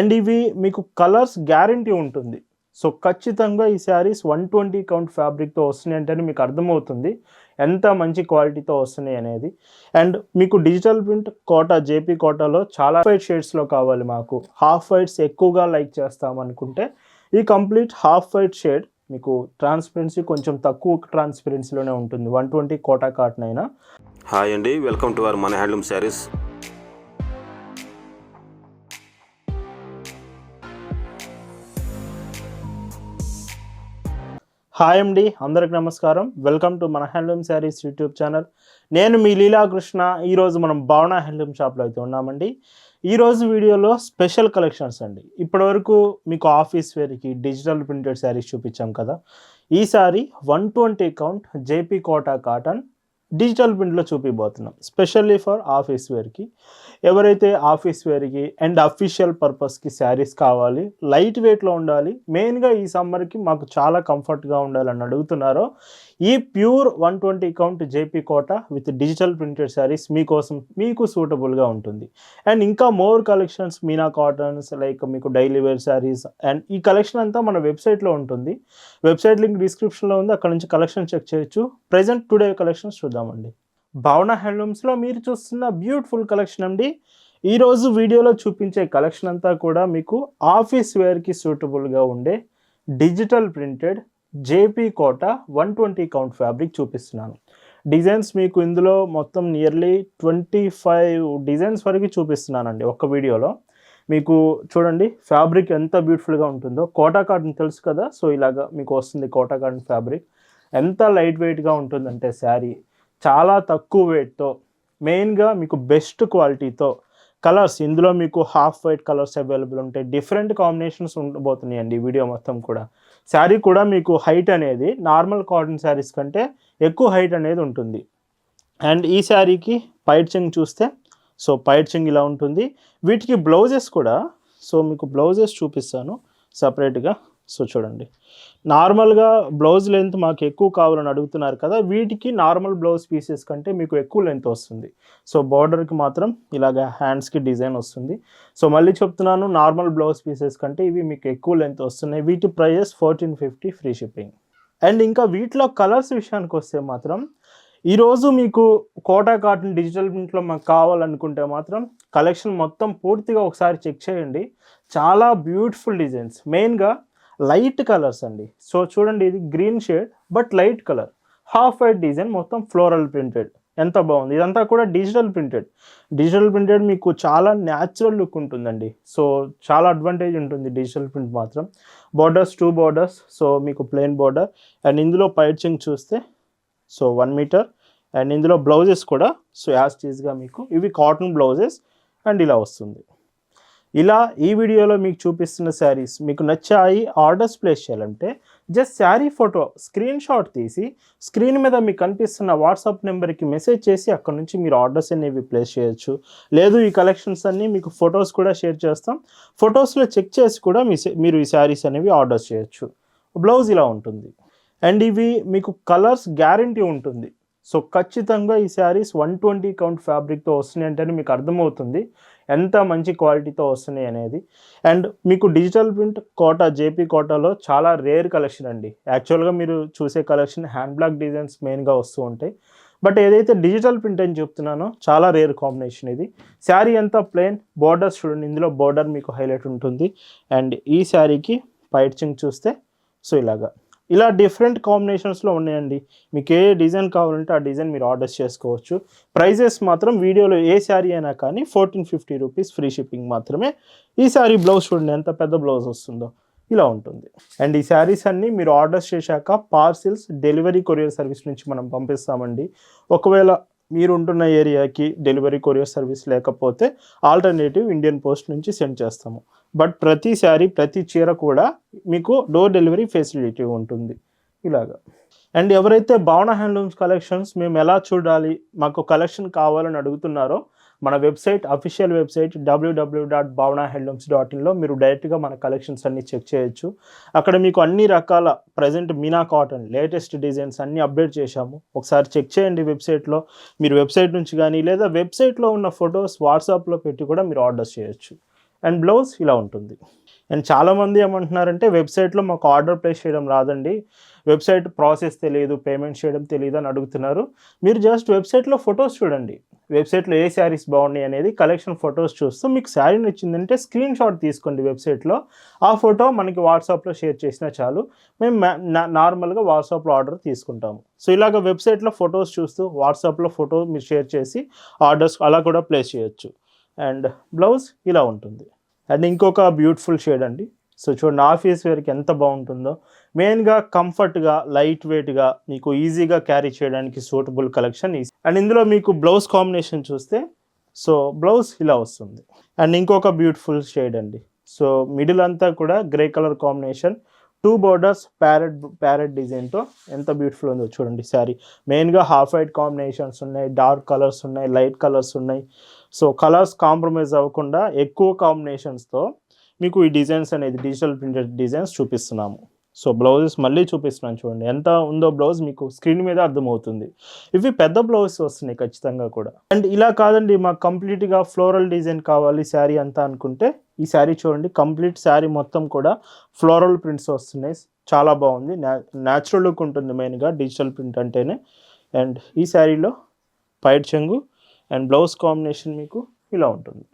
And ఇవి మీకు colours guarantee ఉంటుంది. సో ఖచ్చితంగా ఈ శారీస్ వన్ ట్వంటీ కౌంట్ ఫ్యాబ్రిక్తో వస్తున్నాయి అంటేనే మీకు అర్థమవుతుంది ఎంత మంచి క్వాలిటీతో వస్తున్నాయి అనేది. అండ్ మీకు డిజిటల్ ప్రింట్ కోటా జేపీ కోటాలో చాలా వైట్ షేడ్స్లో కావాలి మాకు. హాఫ్ వైట్స్ ఎక్కువగా లైక్ చేస్తామనుకుంటే ఈ కంప్లీట్ హాఫ్ వైట్ షేడ్ మీకు ట్రాన్స్పరెన్సీ కొంచెం తక్కువ ట్రాన్స్పరెన్సీలోనే ఉంటుంది. వన్ ట్వంటీ కోటా కాటన్ అయినా. హాయ్ అండి వెల్కమ్ టు అవర్ మన హ్యాండ్లూమ్ శారీస్ హాయ్ అండి అందరికి నమస్కారం. వెల్కమ్ టు మన హ్యాండ్లూమ్ శారీస్ యూట్యూబ్ ఛానల్ నేను మీ లీలాకృష్ణ ఈరోజు మనం భావన హ్యాండ్లూమ్ షాప్లో అయితే ఉన్నామండి. ఈరోజు వీడియోలో స్పెషల్ కలెక్షన్స్ అండి. ఇప్పటివరకు మీకు ఆఫీస్ వేర్కి డిజిటల్ ప్రింటెడ్ శారీస్ చూపించాం కదా. ఈసారి one twenty count JP Kota cotton digital ప్రింట్లో చూపిపోతున్నాం స్పెషల్లీ ఫర్ ఆఫీస్ వేర్కి ఎవరైతే ఆఫీస్ వేర్కి అండ్ అఫీషియల్ పర్పస్కి శారీస్ కావాలి లైట్ వెయిట్లో ఉండాలి మెయిన్గా ఈ సమ్మర్కి మాకు చాలా కంఫర్ట్గా ఉండాలని అడుగుతున్నారో ఈ pure one twenty count JP Kota with digital printed saris మీకోసం మీకు సూటబుల్గా ఉంటుంది. అండ్ ఇంకా more collections Meena cottons like మీకు డైలీ వేర్ శారీస్ అండ్ ఈ కలెక్షన్ అంతా మన వెబ్సైట్లో ఉంటుంది. వెబ్సైట్ లింక్ డిస్క్రిప్షన్లో ఉంది అక్కడ నుంచి కలెక్షన్ చెక్ చేయొచ్చు. ప్రజెంట్ టుడే కలెక్షన్స్ చూద్దామండి. భావన హ్యాండ్లూమ్స్లో మీరు చూస్తున్న బ్యూటిఫుల్ కలెక్షన్ అండి. ఈరోజు వీడియోలో చూపించే కలెక్షన్ అంతా కూడా మీకు ఆఫీస్ వేర్కి సూటబుల్గా ఉండే digital printed JP Kota one twenty count fabric చూపిస్తున్నాను. డిజైన్స్ మీకు ఇందులో మొత్తం నియర్లీ ట్వంటీ ఫైవ్ డిజైన్స్ వరకు చూపిస్తున్నానండి ఒక్క వీడియోలో. మీకు చూడండి ఫ్యాబ్రిక్ ఎంత బ్యూటిఫుల్గా ఉంటుందో. కోటా కాటన్ తెలుసు కదా సో ఇలాగా మీకు వస్తుంది కోటా కాటన్ ఫ్యాబ్రిక్. ఎంత లైట్ వెయిట్గా ఉంటుందంటే శారీ. చాలా తక్కువ వెయిట్తో మెయిన్గా మీకు బెస్ట్ క్వాలిటీతో కలర్స్ ఇందులో మీకు హాఫ్ వైట్ కలర్స్ అవైలబుల్ ఉంటాయి డిఫరెంట్ కాంబినేషన్స్ ఉండబోతున్నాయండి ఈ వీడియో మొత్తం కూడా. శారీ కూడా మీకు హైట్ అనేది నార్మల్ కాటన్ శారీస్ కంటే ఎక్కువ హైట్ అనేది ఉంటుంది. అండ్ ఈ శారీకి పైట్ చూస్తే సో పైడ్చింగ్ ఇలా ఉంటుంది. వీటికి బ్లౌజెస్ కూడా సో మీకు బ్లౌజెస్ చూపిస్తాను సపరేట్గా సో చూడండి. నార్మల్గా బ్లౌజ్ లెంత్ మాకు ఎక్కువ కావాలని అడుగుతున్నారు కదా వీటికి నార్మల్ బ్లౌజ్ పీసెస్ కంటే మీకు ఎక్కువ లెంత్ వస్తుంది. సో బార్డర్కి మాత్రం ఇలాగ హ్యాండ్స్కి డిజైన్ వస్తుంది. సో మళ్ళీ చెప్తున్నాను నార్మల్ బ్లౌజ్ పీసెస్ కంటే ఇవి మీకు ఎక్కువ లెంత్ వస్తున్నాయి. వీటి prices fourteen fifty free shipping. And ఇంకా వీటిలో కలర్స్ విషయానికి వస్తే మాత్రం ఈరోజు మీకు కోటా కాటన్ డిజిటల్ ప్రింట్లో మాకు కావాలనుకుంటే మాత్రం కలెక్షన్ మొత్తం పూర్తిగా ఒకసారి చెక్ చేయండి. చాలా బ్యూటిఫుల్ డిజైన్స్. మెయిన్గా లైట్ కలర్స్ అండి. సో చూడండి ఇది green shade but light colour. Half white design మొత్తం ఫ్లోరల్ ప్రింటెడ్. ఎంత బాగుంది. ఇదంతా కూడా డిజిటల్ ప్రింటెడ్. డిజిటల్ ప్రింటెడ్ మీకు చాలా న్యాచురల్ లుక్ ఉంటుందండి. సో చాలా అడ్వాంటేజ్ ఉంటుంది డిజిటల్ ప్రింట్ మాత్రం. బార్డర్స్ టూ బార్డర్స్ సో మీకు ప్లెయిన్ బార్డర్ అండ్ ఇందులో పైచింగ్ చూస్తే సో వన్ మీటర్ అండ్ ఇందులో బ్లౌజెస్ కూడా. సో యాజ్ టీజ్గా మీకు. ఇవి కాటన్ బ్లౌజెస్ అండ్ ఇలా వస్తుంది. ఇలా ఈ వీడియోలో మీకు చూపిస్తున్న శారీస్ మీకు నచ్చాయి ఆర్డర్స్ ప్లేస్ చేయాలంటే just sari photo screenshot తీసి స్క్రీన్ మీద మీకు కనిపిస్తున్న వాట్సాప్ నెంబర్కి మెసేజ్ చేసి అక్కడ నుంచి మీరు ఆర్డర్స్ అనేవి ప్లేస్ చేయొచ్చు. లేదు ఈ కలెక్షన్స్ అన్నీ మీకు ఫొటోస్ కూడా షేర్ చేస్తాం. ఫొటోస్లో చెక్ చేసి కూడా మీ మీరు ఈ శారీస్ అనేవి ఆర్డర్స్ చేయొచ్చు. బ్లౌజ్ ఇలా ఉంటుంది. అండ్ ఇవి మీకు కలర్స్ గ్యారంటీ ఉంటుంది. సో ఖచ్చితంగా ఈ శారీస్ వన్ ట్వంటీ కౌంట్ ఫ్యాబ్రిక్తో వస్తున్నాయి అంటేనే మీకు అర్థమవుతుంది ఎంత మంచి క్వాలిటీతో వస్తున్నాయి అనేది. అండ్ మీకు డిజిటల్ ప్రింట్ కోటా జేపీ కోటాలో చాలా రేర్ కలెక్షన్ అండి. యాక్చువల్గా మీరు చూసే కలెక్షన్ హ్యాండ్ బ్లాక్ డిజైన్స్ మెయిన్గా వస్తూ ఉంటాయి. బట్ ఏదైతే డిజిటల్ ప్రింట్ అని చెప్తున్నానో చాలా రేర్ కాంబినేషన్ ఇది. శారీ అంతా ప్లెయిన్ బోర్డర్స్ చూడండి ఇందులో బోర్డర్ మీకు హైలైట్ ఉంటుంది. అండ్ ఈ శారీకి పైట్చింగ్ చూస్తే సో ఇలాగా. ఇలా డిఫరెంట్ కాంబినేషన్స్లో ఉన్నాయండి. మీకు ఏ డిజైన్ కావాలంటే ఆ డిజైన్ మీరు ఆర్డర్స్ చేసుకోవచ్చు. ప్రైజెస్ మాత్రం వీడియోలో ఏ శారీ అయినా కానీ fourteen fifty rupees free shipping మాత్రమే. ఈ శారీ బ్లౌజ్ చూడండి ఎంత పెద్ద బ్లౌజ్ వస్తుందో. ఇలా ఉంటుంది. అండ్ ఈ శారీస్ అన్నీ మీరు ఆర్డర్స్ చేశాక పార్సిల్స్ డెలివరీ కొరియర్ సర్వీస్ నుంచి మనం పంపిస్తామండి. ఒకవేళ మీరు ఉంటున్న ఏరియాకి డెలివరీ కొరియర్ సర్వీస్ లేకపోతే ఆల్టర్నేటివ్ ఇండియన్ పోస్ట్ నుంచి సెండ్ చేస్తాము. బట్ ప్రతిసారి ప్రతి చీర కూడా మీకు డోర్ డెలివరీ ఫెసిలిటీ ఉంటుంది. ఇలాగా. అండ్ ఎవరైతే భావన హ్యాండ్లూమ్స్ కలెక్షన్స్ మేము ఎలా చూడాలి మాకు కలెక్షన్ కావాలని అడుగుతున్నారో మన website official website WWW dot Bhavana handlooms dot ఇన్లో మీరు డైరెక్ట్గా మన కలెక్షన్స్ అన్ని చెక్ చేయొచ్చు. అక్కడ మీకు అన్ని రకాల present Meena cotton latest designs అన్ని అప్డేట్ చేశాము. ఒకసారి చెక్ చేయండి వెబ్సైట్లో. మీరు వెబ్సైట్ నుంచి కానీ లేదా వెబ్సైట్లో ఉన్న ఫొటోస్ వాట్సాప్లో పెట్టి కూడా మీరు ఆర్డర్ చేయొచ్చు. అండ్ బ్లౌజ్ ఇలా ఉంటుంది. అండ్ చాలామంది ఏమంటున్నారంటే వెబ్సైట్లో మాకు ఆర్డర్ ప్లేస్ చేయడం రాదండి. వెబ్సైట్ ప్రాసెస్ తెలియదు పేమెంట్ చేయడం తెలియదు అని అడుగుతున్నారు. మీరు జస్ట్ వెబ్సైట్లో ఫొటోస్ చూడండి. వెబ్సైట్లో ఏ శారీస్ బాగున్నాయి అనేది కలెక్షన్ ఫొటోస్ చూస్తూ మీకు శారీ నచ్చిందంటే స్క్రీన్ షాట్ తీసుకోండి వెబ్సైట్లో. ఆ ఫోటో మనకి వాట్సాప్లో షేర్ చేసినా చాలు. మేము నార్మల్గా వాట్సాప్లో ఆర్డర్ తీసుకుంటాము. సో ఇలాగ వెబ్సైట్లో ఫొటోస్ చూస్తూ వాట్సాప్లో ఫోటో మీరు షేర్ చేసి ఆర్డర్స్ అలా కూడా ప్లేస్ చేయొచ్చు. అండ్ బ్లౌజ్ ఇలా ఉంటుంది. అండ్ ఇంకొక బ్యూటిఫుల్ షేడ్ అండి. సో చూడండి ఆఫీస్ వేర్కి ఎంత బాగుంటుందో. మెయిన్గా కంఫర్ట్గా లైట్ వెయిట్గా మీకు ఈజీగా క్యారీ చేయడానికి సూటబుల్ కలెక్షన్ అండ్ ఇందులో మీకు బ్లౌజ్ కాంబినేషన్ చూస్తే సో బ్లౌజ్ ఇలా వస్తుంది. అండ్ ఇంకొక బ్యూటిఫుల్ షేడ్ అండి. సో మిడిల్ అంతా కూడా grey colour combination. Two borders parrot parrot డిజైన్తో ఎంత బ్యూటిఫుల్ ఉందో చూడండి శారీ. మెయిన్గా హాఫ్ వైట్ కాంబినేషన్స్ ఉన్నాయి డార్క్ కలర్స్ ఉన్నాయి లైట్ కలర్స్ ఉన్నాయి. సో కలర్స్ కాంప్రమైజ్ అవ్వకుండా ఎక్కువ కాంబినేషన్స్తో మీకు ఈ డిజైన్స్ అనేది డిజిటల్ ప్రింటెడ్ డిజైన్స్ చూపిస్తున్నాము. సో బ్లౌజెస్ మళ్ళీ చూపిస్తున్నాను చూడండి. ఎంత ఉందో బ్లౌజ్ మీకు స్క్రీన్ మీద అర్థమవుతుంది. ఇవి పెద్ద బ్లౌజెస్ వస్తున్నాయి ఖచ్చితంగా కూడా. అండ్ ఇలా కాదండి మాకు కంప్లీట్గా ఫ్లోరల్ డిజైన్ కావాలి శారీ అంతా అనుకుంటే ఈ శారీ చూడండి కంప్లీట్ శారీ మొత్తం కూడా ఫ్లోరల్ ప్రింట్స్ వస్తున్నాయి. చాలా బాగుంది. న్యాచురల్ లుక్ ఉంటుంది మెయిన్గా డిజిటల్ ప్రింట్ అంటేనే. అండ్ ఈ శారీలో పైట్ చెంగు అండ్ బ్లౌజ్ కాంబినేషన్ మీకు ఇలా ఉంటుంది.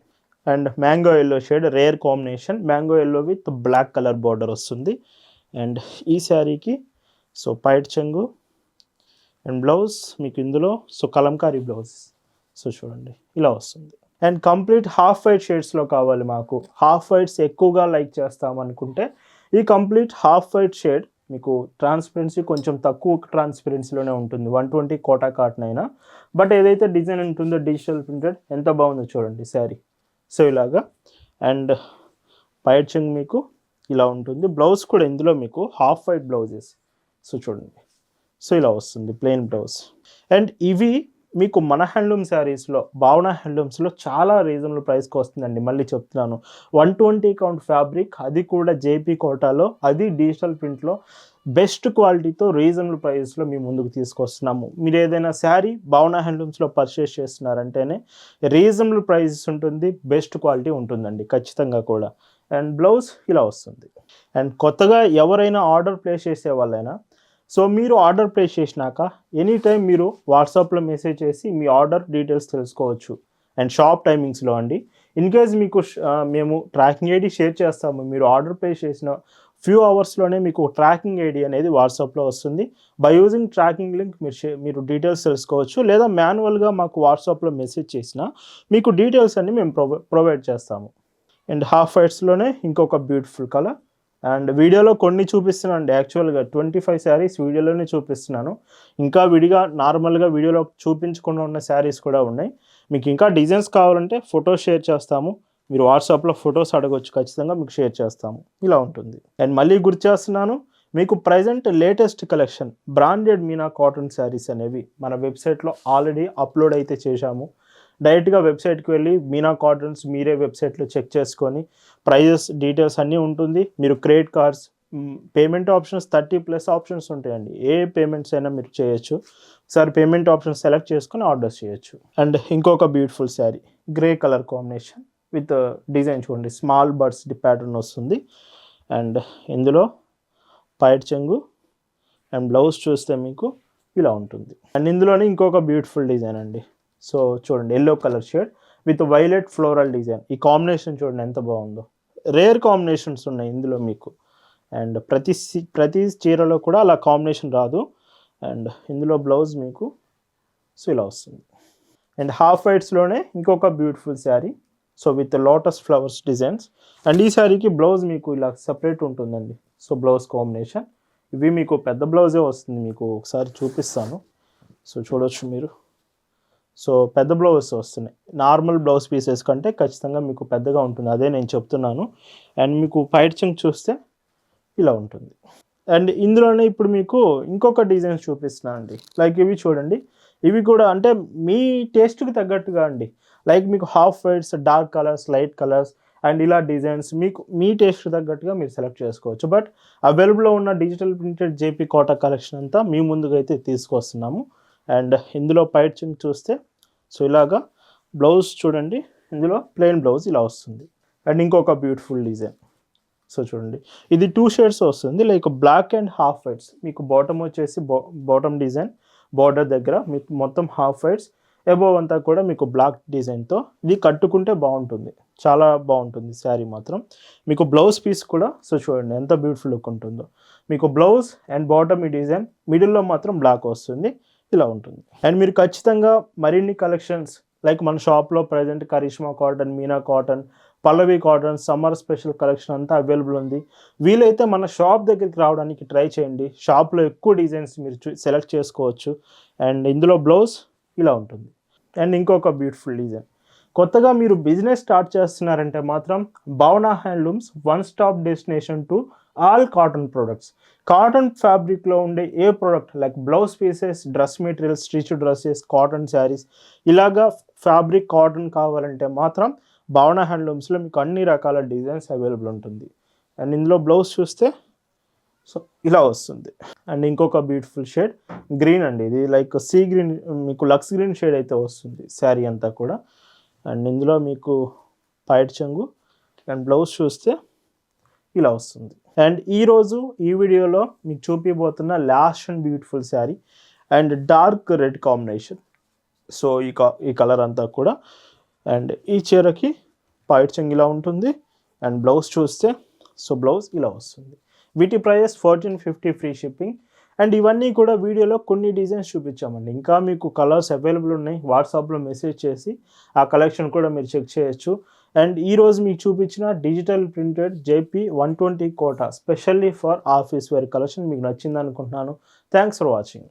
And mango yellow shade rare combination. Mango yellow with black colour border వస్తుంది. అండ్ ఈ శారీకి సో పైట్ చెంగు అండ్ బ్లౌజ్ మీకు ఇందులో సో కలంకారీ బ్లౌజ్. సో చూడండి ఇలా వస్తుంది. అండ్ కంప్లీట్ హాఫ్ వైట్ షేడ్స్లో కావాలి మాకు. హాఫ్ వైట్స్ ఎక్కువగా లైక్ చేస్తాం అనుకుంటే ఈ కంప్లీట్ హాఫ్ వైట్ షేడ్ మీకు ట్రాన్స్పరెన్సీ కొంచెం తక్కువ ట్రాన్స్పరెన్సీలోనే ఉంటుంది. వన్ ట్వంటీ కోటా కాటన్ అయినా. బట్ ఏదైతే డిజైన్ ఉంటుందో డిజిటల్ ప్రింటెడ్ ఎంత బాగుందో చూడండి శారీ. సో ఇలాగా. అండ్ పైట్ మీకు ఇలా ఉంటుంది. బ్లౌజ్ కూడా ఇందులో మీకు హాఫ్ వైట్ బ్లౌజెస్ సో చూడండి. సో ఇలా వస్తుంది ప్లెయిన్ బ్లౌజ్ అండ్ ఇవి మీకు మన హ్యాండ్లూమ్ శారీస్లో భావన హ్యాండ్లూమ్స్లో చాలా రీజనబుల్ ప్రైస్కి వస్తుందండి. మళ్ళీ చెప్తున్నాను. వన్ ట్వంటీ కౌంట్ ఫ్యాబ్రిక్ అది కూడా జేపీ కోటాలో అది డిజిటల్ ప్రింట్లో బెస్ట్ క్వాలిటీతో రీజనబుల్ ప్రైస్లో మీ ముందుకు తీసుకొస్తున్నాము. మీరు ఏదైనా శారీ భావన హ్యాండ్లూమ్స్లో పర్చేస్ చేస్తున్నారంటేనే రీజనబుల్ ప్రైజెస్ ఉంటుంది బెస్ట్ క్వాలిటీ ఉంటుందండి ఖచ్చితంగా కూడా. అండ్ బ్లౌజ్ ఇలా వస్తుంది. అండ్ కొత్తగా ఎవరైనా ఆర్డర్ ప్లేస్ చేసే వాళ్ళైనా సో మీరు ఆర్డర్ ప్లేస్ చేసినాక ఎనీ టైం మీరు వాట్సాప్లో మెసేజ్ చేసి మీ ఆర్డర్ డీటెయిల్స్ తెలుసుకోవచ్చు. అండ్ షాప్ టైమింగ్స్లో అండి. ఇన్ కేస్ మీకు మేము ట్రాకింగ్ ఐడి షేర్ చేస్తాము. మీరు ఆర్డర్ ప్లేస్ చేసిన ఫ్యూ అవర్స్లోనే మీకు ట్రాకింగ్ ఐడి అనేది వాట్సాప్లో వస్తుంది. బై యూజింగ్ ట్రాకింగ్ లింక్ మీరు మీరు డీటెయిల్స్ తెలుసుకోవచ్చు. లేదా మాన్యువల్గా మాకు వాట్సాప్లో మెసేజ్ చేసినా మీకు డీటెయిల్స్ అన్ని మేము ప్రొవై ప్రొవైడ్ చేస్తాము. అండ్ హాఫ్ వైట్స్లోనే ఇంకొక బ్యూటిఫుల్ కలర్. అండ్ వీడియోలో కొన్ని చూపిస్తున్నాను అండి యాక్చువల్గా ట్వంటీ ఫైవ్ శారీస్ వీడియోలోనే చూపిస్తున్నాను. ఇంకా విడిగా నార్మల్గా వీడియోలో చూపించకుండా ఉన్న శారీస్ కూడా ఉన్నాయి. మీకు ఇంకా డిజైన్స్ కావాలంటే ఫొటోస్ షేర్ చేస్తాము. మీరు వాట్సాప్లో ఫొటోస్ అడగొచ్చు. ఖచ్చితంగా మీకు షేర్ చేస్తాము. ఇలా ఉంటుంది. అండ్ మళ్ళీ గుర్తు చేస్తున్నాను మీకు present latest collection branded Meena cotton saris అనేవి మన వెబ్సైట్లో ఆల్రెడీ అప్లోడ్ అయితే చేశాము. డైరెక్ట్గా వెబ్సైట్కి వెళ్ళి మీనా కాటన్స్ మీరే వెబ్సైట్లో చెక్ చేసుకొని ప్రైజెస్ డీటెయిల్స్ అన్నీ ఉంటుంది. మీరు credit cards payment options thirty plus options ఉంటాయండి. ఏ పేమెంట్స్ అయినా మీరు చేయొచ్చు. ఒకసారి పేమెంట్ ఆప్షన్ సెలెక్ట్ చేసుకొని ఆర్డర్ చేయొచ్చు. అండ్ ఇంకొక beautiful sari grey colour combination with design చూడండి. స్మాల్ బర్డ్స్ ప్యాటర్న్ వస్తుంది. అండ్ ఇందులో పైట్ చెంగు అండ్ బ్లౌజ్ చూస్తే మీకు ఇలా ఉంటుంది. అండ్ ఇందులోనే ఇంకొక బ్యూటిఫుల్ డిజైన్ అండి. సో చూడండి yellow colour shade with violet floral design ఈ కాంబినేషన్ చూడండి ఎంత బాగుందో. రేర్ కాంబినేషన్స్ ఉన్నాయి ఇందులో మీకు. అండ్ ప్రతి ప్రతి చీరలో కూడా అలా కాంబినేషన్ రాదు. అండ్ ఇందులో బ్లౌజ్ మీకు సో ఇలా వస్తుంది. అండ్ హాఫ్ వైట్స్లోనే ఇంకొక beautiful sari so with lotus flowers designs and ఈ శారీకి బ్లౌజ్ మీకు ఇలా సపరేట్ ఉంటుందండి. సో బ్లౌజ్ కాంబినేషన్ ఇవి మీకు పెద్ద బ్లౌజే వస్తుంది మీకు ఒకసారి చూపిస్తాను. సో చూడవచ్చు మీరు. సో పెద్ద బ్లౌజెస్ వస్తున్నాయి. నార్మల్ బ్లౌజ్ పీసెస్ కంటే ఖచ్చితంగా మీకు పెద్దగా ఉంటుంది. అదే నేను చెప్తున్నాను. అండ్ మీకు పైట్ చూస్తే ఇలా ఉంటుంది. అండ్ ఇందులోనే ఇప్పుడు మీకు ఇంకొక డిజైన్స్ చూపిస్తున్నాను అండి. లైక్ ఇవి చూడండి. ఇవి కూడా అంటే మీ టేస్ట్కి తగ్గట్టుగా అండి. లైక్ మీకు half whites dark colours light colours and ఇలా డిజైన్స్ మీకు మీ టేస్ట్ తగ్గట్టుగా మీరు సెలెక్ట్ చేసుకోవచ్చు. బట్ అవైలబుల్లో ఉన్న digital printed JP Kota collection అంతా మీ ముందుగా అయితే తీసుకొస్తున్నాము. అండ్ ఇందులో పైచింగ్ చూస్తే సో ఇలాగా బ్లౌజ్ చూడండి. ఇందులో ప్లెయిన్ బ్లౌజ్ ఇలా వస్తుంది. అండ్ ఇంకొక బ్యూటిఫుల్ డిజైన్. సో చూడండి. ఇది టూ షేడ్స్ వస్తుంది. Like black and half whites మీకు బాటమ్ వచ్చేసి బాటమ్ డిజైన్ బార్డర్ దగ్గర మీకు మొత్తం హాఫ్ వైట్స్ అబోవ్ అంతా కూడా మీకు బ్లాక్ డిజైన్తో. ఇది కట్టుకుంటే బాగుంటుంది. చాలా బాగుంటుంది శారీ మాత్రం. మీకు బ్లౌజ్ పీస్ కూడా సో చూడండి ఎంత బ్యూటిఫుల్ లుక్ ఉంటుందో. మీకు బ్లౌజ్ అండ్ బాటమ్ ఈ డిజైన్ మిడిల్లో మాత్రం బ్లాక్ వస్తుంది. ఇలా ఉంటుంది. అండ్ మీరు ఖచ్చితంగా మరిన్ని కలెక్షన్స్ లైక్ మన షాప్లో present Karishma cotton Meena cotton Pallavi cotton summer special collection అంతా అవైలబుల్ ఉంది. వీలైతే మన షాప్ దగ్గరికి రావడానికి ట్రై చేయండి. షాప్లో ఎక్కువ డిజైన్స్ మీరు సెలెక్ట్ చేసుకోవచ్చు. అండ్ ఇందులో బ్లౌజ్ ఇలా ఉంటుంది. అండ్ ఇంకొక బ్యూటిఫుల్ డిజైన్ కొత్తగా మీరు బిజినెస్ స్టార్ట్ చేస్తున్నారంటే మాత్రం Bhavana handlooms one stop destination to all cotton products. Cotton ఫ్యాబ్రిక్లో ఉండే ఏ product like blouse pieces dress materials stitch dresses cotton saris ఇలాగా ఫ్యాబ్రిక్ కాటన్ కావాలంటే మాత్రం భావన హ్యాండ్లూమ్స్లో మీకు అన్ని రకాల డిజైన్స్ అవైలబుల్ ఉంటుంది. అండ్ ఇందులో బ్లౌజ్ చూస్తే సో ఇలా వస్తుంది. అండ్ ఇంకొక బ్యూటిఫుల్ షేడ్ గ్రీన్ అండి. ఇది లైక్ సీ గ్రీన్ మీకు లక్స్ గ్రీన్ షేడ్ అయితే వస్తుంది. శారీ అంతా కూడా. అండ్ ఇందులో మీకు పైట్ చెంగు అండ్ బ్లౌజ్ చూస్తే ఇలా వస్తుంది. అండ్ ఈరోజు ఈ వీడియోలో మీకు చూపిపోతున్న last and beautiful sari and dark red combination. So ఈ కా ఈ కలర్ అంతా కూడా అండ్ ఈ చీరకి పైట్ చెంగు ఇలా ఉంటుంది అండ్ బ్లౌజ్ చూస్తే సో బ్లౌజ్ ఇలా వస్తుంది. వీటి prices fourteen fifty free shipping. And ఇవన్నీ కూడా వీడియోలో కొన్ని డిజైన్స్ చూపించామండి. ఇంకా మీకు కలర్స్ అవైలబుల్ ఉన్నాయి వాట్సాప్లో మెసేజ్ చేసి ఆ కలెక్షన్ కూడా మీరు చెక్ చేయొచ్చు. అండ్ ఈరోజు మీకు చూపించిన digital printed JP one twenty Kota specially for office wear collection మీకు నచ్చింది అనుకుంటున్నాను థ్యాంక్స్ ఫర్ వాచింగ్.